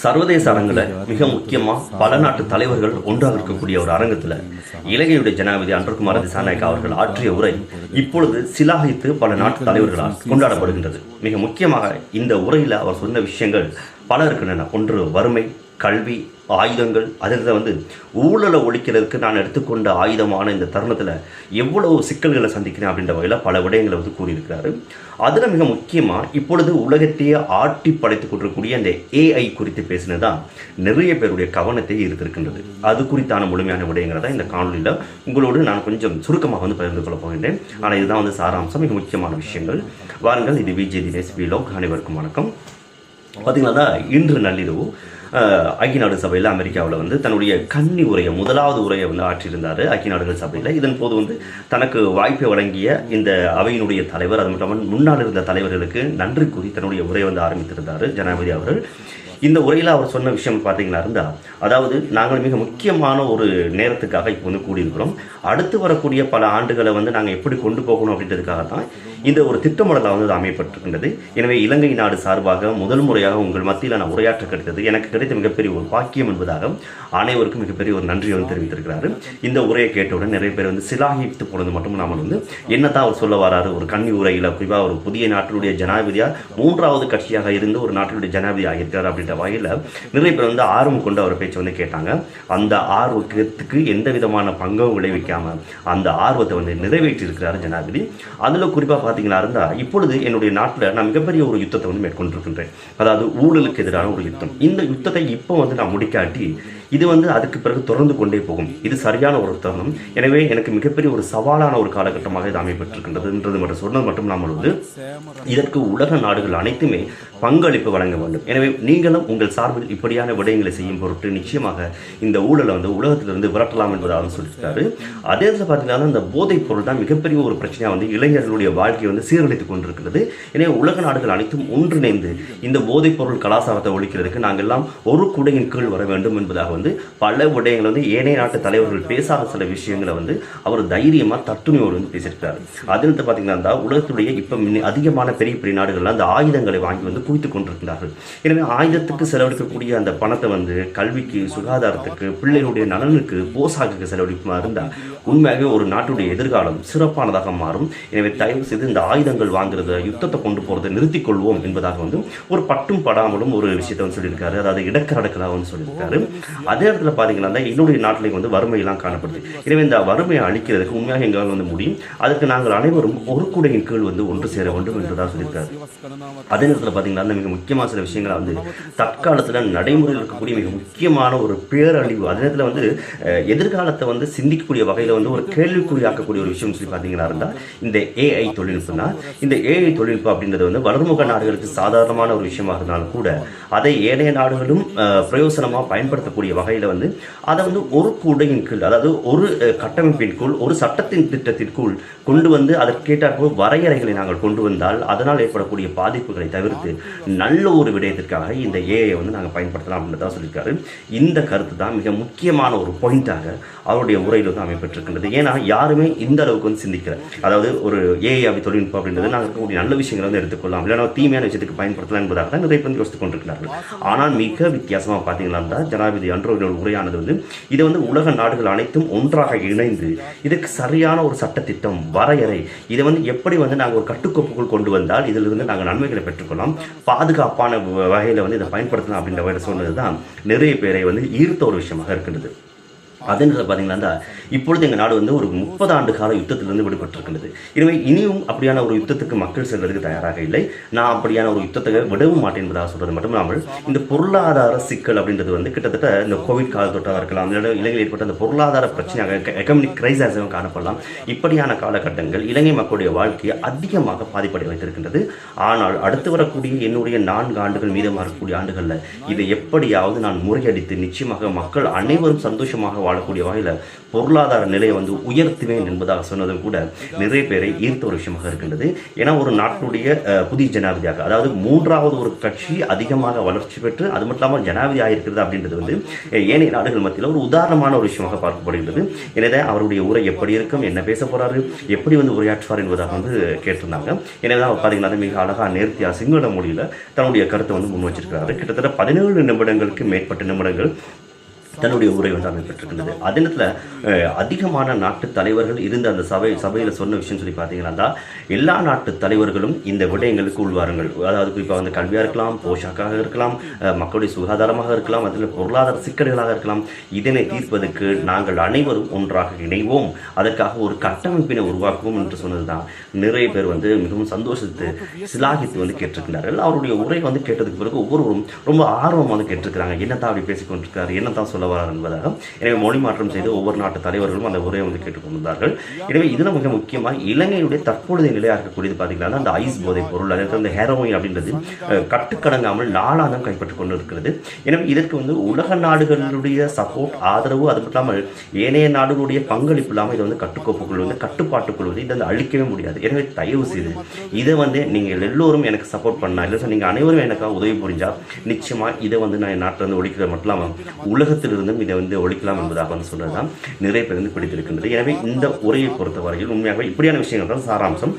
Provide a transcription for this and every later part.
சர்வதேச அரங்கில் மிக முக்கியமா பல நாட்டு தலைவர்கள் ஒன்றாக இருக்கக்கூடிய ஒரு அரங்கத்துல இலங்கையுடைய ஜனாதிபதி அன்றகுமார திசாநாயக் அவர்கள் ஆற்றிய உரை இப்பொழுது சிலாகித்து பல நாட்டு தலைவர்களால் கொண்டாடப்படுகின்றது. மிக முக்கியமாக இந்த உரையில அவர் சொன்ன விஷயங்கள் பல இருக்கின்றன ஒன்று வறுமை கல்வி ஆயுதங்கள். அதில் வந்து ஊழலை ஒழிக்கிறதுக்கு நான் எடுத்துக்கொண்ட ஆயுதமான இந்த தருணத்தில் எவ்வளவு சிக்கல்களை சந்திக்கிறேன் அப்படின்ற வகையில் பல விடயங்களை வந்து கூறியிருக்கிறாரு. அதில் மிக முக்கியமாக இப்பொழுது உலகத்தையே ஆட்டி படைத்துக் கொண்டிருக்கக்கூடிய இந்த ஏஐ குறித்து பேசினது தான் நிறைய பேருடைய கவனத்தை ஈர்த்திருக்கின்றது. அது குறித்தான முழுமையான விடயங்களை தான் இந்த காணொலியில் உங்களோடு நான் கொஞ்சம் சுருக்கமாக வந்து பகிர்ந்து கொள்ள போகின்றேன். ஆனால் இதுதான் வந்து சாராம்சம் மிக முக்கியமான விஷயங்கள். வாருங்கள் இது விஜய் தினேஷ் விலோக் அனைவருக்கும் வணக்கம். பார்த்தீங்கன்னா இன்று நள்ளிரவு ஐக்கிய நாடு சபையில் அமெரிக்காவில் வந்து தன்னுடைய கன்னி உரையை முதலாவது உரையை வந்து ஆற்றியிருந்தார் ஐக்கிய நாடுகள் சபையில். இதன் போது வந்து தனக்கு வாய்ப்பை வழங்கிய இந்த அவையினுடைய தலைவர் அது மட்டும் இல்லாமல் முன்னால் இருந்த தலைவர்களுக்கு நன்றி கூறி தன்னுடைய உரையை வந்து ஆரம்பித்திருந்தார் ஜனாதிபதி அவர்கள். இந்த உரையில் அவர் சொன்ன விஷயம் பார்த்தீங்கன்னா இருந்தால் அதாவது நாங்கள் மிக முக்கியமான ஒரு நேரத்துக்காக இப்போ வந்து கூடியிருக்கிறோம். அடுத்து வரக்கூடிய பல ஆண்டுகளை வந்து நாங்கள் எப்படி கொண்டு போகணும் அப்படின்றதுக்காக தான் இந்த ஒரு திட்டமிடலாக வந்து அமையப்பட்டிருக்கின்றது. எனவே இலங்கை நாடு சார்பாக முதல் முறையாக உங்கள் மத்தியில் நான் உரையாற்ற கிடைத்தது. எனக்கு கிடைத்த மிகப்பெரிய ஒரு பாக்கியம் என்பதாக அனைவருக்கும் மிகப்பெரிய ஒரு நன்றியை வந்து தெரிவித்திருக்கிறாரு. இந்த உரையை கேட்டவுடன் நிறைய பேர் வந்து சிலாகித்து போனது மட்டும் நாமல் வந்து என்னதான் அவர் சொல்ல வராரு? ஒரு கன்னி உரையில் குறிப்பாக ஒரு புதிய நாட்டினுடைய ஜனாதிபதியாக மூன்றாவது கட்சியாக இருந்து ஒரு நாட்டினுடைய ஜனாதிபதி ஆகியிருக்கிறார் அப்படின்ற வகையில் நிறைய பேர் வந்து ஆர்வம் கொண்டு அவர் பேச்சு வந்து கேட்டாங்க. அந்த ஆர்வத்துக்கு எந்த விதமான பங்கும் விளைவிக்காமல் அந்த ஆர்வத்தை வந்து நிறைவேற்றியிருக்கிறார் ஜனாதிபதி. அதில் குறிப்பாக பார்த்தீங்கன்னா இருந்தால் இப்பொழுது என்னுடைய நாட்டில் நான் மிகப்பெரிய ஒரு யுத்தத்தை வந்து மேற்கொண்டிருக்கின்றேன். அதாவது ஊழலுக்கு எதிரான ஒரு யுத்தம். இந்த யுத்தத்தை இப்போ வந்து நான் முடிக்காட்டி இது வந்து அதுக்கு பிறகு தொடர்ந்து கொண்டே போகும். இது சரியான ஒரு தருணம். எனவே எனக்கு மிகப்பெரிய ஒரு சவாலான ஒரு காலகட்டமாக இது அமைப்பட்டிருக்கின்றதுன்றது மட்டும் சொன்னது மட்டும் இல்லாமல் வந்து இதற்கு உலக நாடுகள் அனைத்துமே பங்களிப்பு வழங்க வேண்டும். எனவே நீங்களும் உங்கள் சார்பில் இப்படியான விடயங்களை செய்யும் பொருட்டு நிச்சயமாக இந்த ஊழலை வந்து உலகத்திலிருந்து விரட்டலாம் என்பதாக சொல்லியிருக்காரு. அதே நேரத்தில் பார்த்தீங்கன்னா இந்த போதைப் பொருள் தான் மிகப்பெரிய ஒரு பிரச்சனையாக வந்து இளைஞர்களுடைய வாழ்க்கையை வந்து சீரழித்துக் கொண்டிருக்கிறது. எனவே உலக நாடுகள் அனைத்தும் ஒன்றிணைந்து இந்த போதைப் பொருள் கலாச்சாரத்தை ஒழிக்கிறதுக்கு நாங்கள் எல்லாம் ஒரு குடையின் கீழ் வர வேண்டும் என்பதாக வந்து பல விடயங்கள் வந்து ஏனைய நாட்டு தலைவர்கள் பேசாத சில விஷயங்களை வந்து அவர் தைரியமாக தத்துணையோடு வந்து பேசியிருக்கிறார். அதில் பார்த்தீங்கன்னா உலகத்துடைய இப்போ அதிகமான பெரிய பெரிய நாடுகள்லாம் அந்த ஆயுதங்களை வாங்கி வந்து குவித்துக் கொண்டிருக்கிறார்கள். எனவே ஆயுதத்துக்கு செலவழிக்கக்கூடிய அந்த பணத்தை வந்து கல்விக்கு சுகாதாரத்துக்கு பிள்ளைகளுடைய நலனுக்கு போசாக்குக்கு செலவழிக்குமா இருந்தால் உண்மையாகவே ஒரு நாட்டுடைய எதிர்காலம் சிறப்பானதாக மாறும். எனவே தயவு செய்து இந்த ஆயுதங்கள் வாங்குறத யுத்தத்தை கொண்டு போகிறத நிறுத்திக் கொள்வோம் என்பதாக வந்து ஒரு பட்டும் படாமலும் ஒரு விஷயத்தை வந்து சொல்லியிருக்காரு. அதாவது இடக்கரடக்கலாக வந்து சொல்லியிருக்காரு. அதே இடத்துல பார்த்தீங்கன்னா என்னுடைய நாட்டிலேயும் வந்து வறுமையெல்லாம் காணப்படுது. எனவே இந்த வறுமையை அழிக்கிறதுக்கு உண்மையாக எங்களால் வந்து முடியும். அதற்கு நாங்கள் அனைவரும் ஒரு கூடையின் கீழ் வந்து ஒன்று சேர வேண்டும் என்றுதான் சொல்லியிருக்காரு. அதே நேரத்தில் பார்த்தீங்கன்னா அந்த மிக முக்கியமான சில விஷயங்களை வந்து தற்காலத்தில் நடைமுறையில் இருக்கக்கூடிய மிக முக்கியமான ஒரு பேரழிவு. அதே நேரத்தில் வந்து எதிர்காலத்தை வந்து சிந்திக்கக்கூடிய வகையில் வந்து ஒரு கேள்விக்குறியாக்கக்கூடிய ஒரு விஷயம் சொல்லி பார்த்தீங்கன்னா இருந்தால் இந்த ஏஐ தொழில்நுட்பம் தான் இந்த ஏஐ தொழில்நுட்பம் அப்படின்றது வந்து வளர்முக நாடுகளுக்கு சாதாரணமான ஒரு விஷயமாக இருந்தாலும் கூட அதை ஏனைய நாடுகளும் பிரயோசனமாக பயன்படுத்தக்கூடிய வகையில் வந்து அதை வந்து ஒரு கூடையின் கீழ் அதாவது ஒரு கட்டமைப்பின் கீழ் ஒரு சட்டத்தின் திட்டத்திற்குள் கொண்டு வந்து அதற்கேற்றாற்போல் வரையறைகளை நாங்கள் கொண்டு வந்தால் அதனால் ஏற்படக்கூடிய பாதிப்புகளை தவிர்த்து நல்ல ஒரு விடயத்திற்காக இந்த ஏஐ வந்து நாங்கள் பயன்படுத்தலாம் அப்படின்னு தான் சொல்லியிருக்காரு. இந்த கருத்து தான் மிக முக்கியமான ஒரு பாயிண்டாக அவருடைய உரையில் வந்து அமைப்பெற்றிருக்கின்றது ஏன்னா யாருமே இந்த அளவுக்கு வந்து சிந்திக்கல. அதாவது ஒரு ஏஐ அப்படி தொழில்நுட்பம் அப்படின்றது நாங்கள் இருக்கக்கூடிய நல்ல விஷயங்களை வந்து எடுத்துக்கொள்ளலாம். இல்லைனா தீமையான விஷயத்துக்கு பயன்படுத்தலாம் என்பதாக தான் நிறைய பேர் வந்து யோசித்துக் கொண்டிருக்கிறார்கள். ஆனால் மிக வித்தியாசமாக பார்த்தீங்கன்னா இருந்தால் ஜனாதிபதி அன்றோவினோட உரையானது வந்து இது வந்து உலக நாடுகள் அனைத்தும் ஒன்றாக இணைந்து இதுக்கு சரியான ஒரு சட்டத்திட்டம் வரையறை இதை வந்து எப்படி வந்து நாங்கள் ஒரு கட்டுக்கோப்புக்குள் கொண்டு வந்தால் இதிலிருந்து நாங்கள் நன்மைகளை பெற்றுக்கொள்ளலாம்? பாதுகாப்பான வகையில் வந்து இதை பயன்படுத்தலாம் அப்படின்ற சொன்னது தான் நிறைய பேரை வந்து ஈர்த்த ஒரு விஷயமாக இருக்கின்றது. அதே பார்த்தீங்களா பார்த்தீங்கன்னா இப்பொழுது எங்கள் நாடு வந்து ஒரு முப்பது ஆண்டு கால யுத்தத்திலிருந்து விடுபட்டிருக்கிறது எனவே இனியும் அப்படியான ஒரு யுத்தத்துக்கு மக்கள் செல்வதற்கு தயாராக இல்லை. நான் அப்படியான ஒரு யுத்தத்தை விடவும் மாட்டேன் என்பதாக சொல்றது மட்டும் இல்லாமல் இந்த பொருளாதார சிக்கல் அப்படின்றது வந்து கிட்டத்தட்ட இந்த கோவிட் கால தொட்டாக இருக்கலாம் இல்லைன்னா இலங்கையில் ஏற்பட்ட அந்த பொருளாதார பிரச்சனையாக எக்கனாமிக் கிரைசாகவும் காணப்படலாம். இப்படியான காலகட்டங்கள் இலங்கை மக்களுடைய வாழ்க்கையை அதிகமாக பாதிப்படை வைத்திருக்கின்றது. ஆனால் அடுத்து வரக்கூடிய என்னுடைய நான்கு ஆண்டுகள் மீதமாக இருக்கக்கூடிய ஆண்டுகளில் இதை எப்படியாவது நான் முறையடித்து நிச்சயமாக மக்கள் அனைவரும் சந்தோஷமாக வாழக்கூடிய வகையில் பொருளாதார நிலையை வந்து உயர்த்துவேன் என்பதாக சொன்னதும் கூட நிறைய பேரை ஈர்த்த ஒரு விஷயமாக இருக்கின்றது. ஏன்னா ஒரு நாட்டினுடைய புதிய ஜனாதிபதியாக அதாவது மூன்றாவது ஒரு கட்சி அதிகமாக வளர்ச்சி பெற்று அது மட்டும் இல்லாமல் ஜனாதிபதி ஆகிருக்கிறது அப்படின்றது வந்து ஏனைய நாடுகள் மத்தியில் ஒரு உதாரணமான ஒரு விஷயமாக பார்க்கப்படுகிறது எனவே அவருடைய உரை எப்படி இருக்கும் என்ன பேச போகிறாரு எப்படி வந்து உரையாற்றுவார் என்பதாக வந்து கேட்டிருந்தாங்க. எனவே அவர் பார்த்தீங்கன்னா மிக அழகாக நேர்த்தியா சிங்கள மொழியில் தன்னுடைய கருத்தை வந்து முன் வச்சிருக்கிறாரு. கிட்டத்தட்ட பதினேழு நிமிடங்களுக்கு மேற்பட்ட நிமிடங்கள் தன்னுடைய உரை வந்து அமைப்பட்டிருக்கின்றது அதே நேரத்தில் அதிகமான நாட்டு தலைவர்கள் இருந்த அந்த சபை சபையில் சொன்ன விஷயம் சொல்லி பார்த்தீங்கன்னா தான் எல்லா நாட்டு தலைவர்களும் இந்த விடயங்களுக்கு உள்வாருங்கள் அதாவது குறிப்பாக வந்து கல்வியாக இருக்கலாம் போஷாக்காக இருக்கலாம் மக்களுடைய சுகாதாரமாக இருக்கலாம் அதில் பொருளாதார சிக்கல்களாக இருக்கலாம். இதனை தீர்ப்பதற்கு நாங்கள் அனைவரும் ஒன்றாக இணைவோம். அதற்காக ஒரு கட்டமைப்பினை உருவாக்குவோம் என்று சொன்னதுதான். நிறைய பேர் வந்து மிகவும் சந்தோஷத்து சிலாகித்து வந்து கேட்டிருக்கிறார்கள். அவருடைய உரை வந்து கேட்டதுக்கு பிறகு ஒவ்வொருவரும் ரொம்ப ஆர்வம் வந்து கேட்டிருக்கிறாங்க. என்னத்தான் அப்படி பேசிக்கொண்டிருக்கிறார் என்ன என்னத்தான் சொல்ல வரார் என்பதாக எனவே மொழி மாற்றம் செய்து ஒவ்வொரு நாட்டு தலைவர்களும் அந்த உரையை வந்து கேட்டுக்கொண்டிருந்தார்கள் எனவே இதில் மிக முக்கியமாக இலங்கையுடைய தற்பொழுதைய நிலையாக இருக்கக்கூடியது பார்த்தீங்கன்னா அந்த ஐஸ் போதை பொருள் அதாவது அந்த ஹெரோயின் அப்படின்றது கட்டுக்கடங்காமல் நாளாந்தம் கைப்பற்றிக் கொண்டு இருக்கிறது எனவே இதற்கு வந்து உலக நாடுகளுடைய சப்போர்ட் ஆதரவு அது மட்டும் இல்லாமல் ஏனைய நாடுகளுடைய பங்களிப்பு இல்லாமல் இதை வந்து கட்டுக்கோப்புக்குள் வந்து கட்டுப்பாட்டுக்குள் வந்து இதை வந்து அழிக்கவே முடியாது. எனவே தயவு செய்து இதை வந்து நீங்கள் எல்லோரும் எனக்கு சப்போர்ட் பண்ணா இல்லை சார் நீங்கள் அனைவரும் எனக்காக உதவி புரிஞ்சால் நிச்சயமாக இதை வந்து நான் என் நாட்டில் இருந்து ஒழிக்கிறது மட்டும் இல்லாமல் இருந்தும் இதை வந்து ஒழிக்கலாம் என்பதாக வந்து சொன்னதுதான் நிறைய பேர் வந்து பிடித்திருக்கின்றது. எனவே இந்த உரையை பொறுத்தவரையில் உண்மையாகவே இப்படியான விஷயங்கள் தான் சாராம்சம்.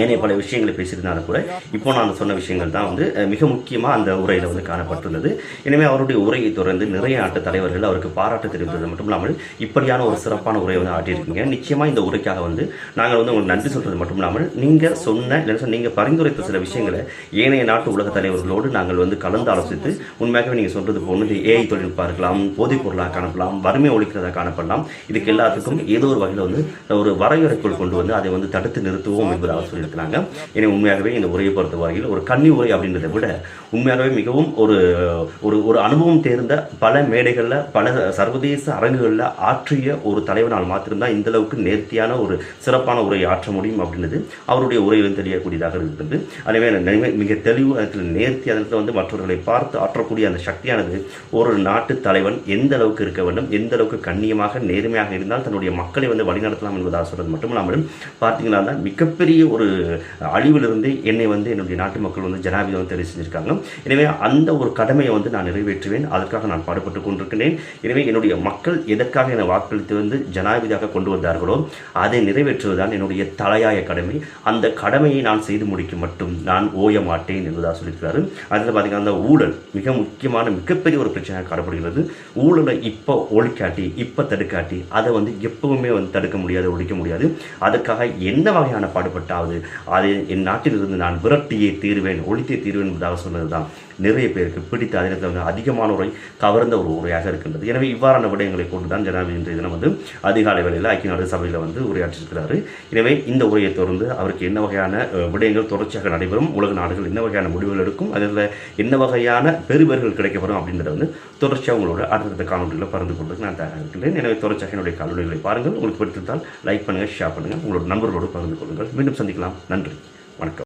ஏனைய பல விஷயங்களை பேசியிருந்தாலும் கூட இப்போ நான் சொன்ன விஷயங்கள் தான் வந்து மிக முக்கியமாக அந்த உரையில் வந்து காணப்பட்டுள்ளது. எனவே அவருடைய உரையை தொடர்ந்து நிறைய நாட்டு தலைவர்கள் அவருக்கு பாராட்டு தெரிவித்தது மட்டும் இல்லாமல் இப்படியான ஒரு சிறப்பான உரையை வந்து ஆட்டியிருக்கீங்க. நிச்சயமாக இந்த உரைக்காக வந்து நாங்கள் வந்து உங்களுக்கு நன்றி சொல்றது மட்டும் இல்லாமல் நீங்கள் சொன்ன இல்லை நீங்கள் பரிந்துரைத்த சில விஷயங்களை ஏனைய நாட்டு உலக தலைவர்களோடு நாங்கள் வந்து கலந்து ஆலோசித்து உண்மையாகவே நீங்கள் சொல்றது போனது ஏஐ தொழில்நுட்பம் இருக்கலாம் போதைப் பொருளாக காணப்படலாம் வறுமை ஒழிக்கிறதா காணப்படலாம். இதுக்கு எல்லாத்துக்கும் ஏதோ ஒரு வகையில் வந்து ஒரு வரையறைக்குள் கொண்டு வந்து அதை வந்து தடுத்து நிறுத்துவோம் என்பதாக சொல்லியிருக்கிறாங்க. எனவே உண்மையாகவே இந்த உரையை பொறுத்த வகையில் ஒரு கன்னி உரை அப்படின்றத விட உண்மையாகவே மிகவும் ஒரு ஒரு ஒரு அனுபவம் தேர்ந்த பல மேடைகளில் பல சர்வதேச அரங்குகளில் ஆற்றிய ஒரு தலைவனால் மாத்திரம்தான் இந்த அளவுக்கு நேர்த்தியான ஒரு சிறப்பான உரையை ஆற்ற முடியும் அப்படின்றது அவருடைய உரையிலும் தெரியக்கூடியதாக இருக்கிறது எனவே மிக தெளிவு அதில் நேர்த்தி அதில் வந்து மற்றவர்களை பார்த்து ஆற்றக்கூடிய அந்த சக்தியானது ஒரு நாட்டு தலைவன் எந்த அளவுக்கு இருக்க வேண்டும் எந்த அளவுக்கு கண்ணியமாக நேர்மையாக இருந்தால் தன்னுடைய மக்களை வந்து வழிநடத்தலாம் என்பதாக சொல்றது மட்டும் இல்லாமல் பார்த்தீங்கன்னா தான் மிகப்பெரிய ஒரு அழிவிலிருந்து என்னை வந்து என்னுடைய நாட்டு மக்கள் வந்து ஜனாதிபதி வந்து தெரிவு செஞ்சிருக்காங்க. எனவே அந்த ஒரு கடமையை வந்து நான் நிறைவேற்றுவேன். அதற்காக நான் பாடுபட்டு கொண்டிருக்கிறேன். எனவே என்னுடைய மக்கள் எதற்காக என்னை வாக்களித்து வந்து ஜனாதிபதியாக கொண்டு வந்தார்களோ அதை நிறைவேற்றுவதுதான் என்னுடைய தலையாய கடமை. அந்த கடமையை நான் செய்து முடிக்க மட்டும் நான் ஓய மாட்டேன் என்பதாக சொல்லியிருக்கிறாரு. அதில் பார்த்தீங்கன்னா அந்த ஊழல் மிக முக்கியமான மிகப்பெரிய ஒரு பிரச்சனையாக காணப்படுகிறது. ஊழலை இப்போ ஒழிக்காட்டி இப்போ தடுக்காட்டி அதை வந்து எப்பவுமே வந்து தடுக்க முடியாது ஒழிக்க முடியாது. அதற்காக என்ன வகையான பாடுபட்டாவது அதை என் நாட்டிலிருந்து நான் விரட்டியே தீர்வேன் ஒழித்தே தீர்வேன் என்பதாக சொன்னது தான் நிறைய பேருக்கு பிடித்த அதே வந்து அதிகமான உரை கவர்ந்த ஒரு உரையாக இருக்கின்றது. எனவே இவ்வாறான விடயங்களை கொண்டு தான் ஜனாதிபதி இன்றைய தினம் வந்து அதிகாலை வேளையில் ஐக்கிய நாடு சபையில் வந்து உரையாற்றியிருக்கிறார். எனவே இந்த உரையை தொடர்ந்து அவருக்கு என்ன வகையான விடயங்கள் தொடர்ச்சியாக நடைபெறும் உலக நாடுகள் என்ன வகையான முடிவுகள் எடுக்கும் அதில் என்ன வகையான பெறுபேறுகள் கிடைக்கப்படும் அப்படின்றத வந்து தொடர்ச்சியாக உங்களோட அடுத்தடுத்த காணொலியில் பகிர்ந்து கொள்வதற்கு நான் தயாராக எனவே தொடர்ச்சியாக என்னுடைய காணொலிகளை பாருங்கள். உங்களுக்கு பிடித்திருந்தால் லைக் பண்ணுங்கள் ஷேர் பண்ணுங்கள் உங்களோட நண்பர்களோடு பகிர்ந்து கொள்ளுங்கள். மீண்டும் சந்திக்கலாம். நன்றி. வணக்கம்.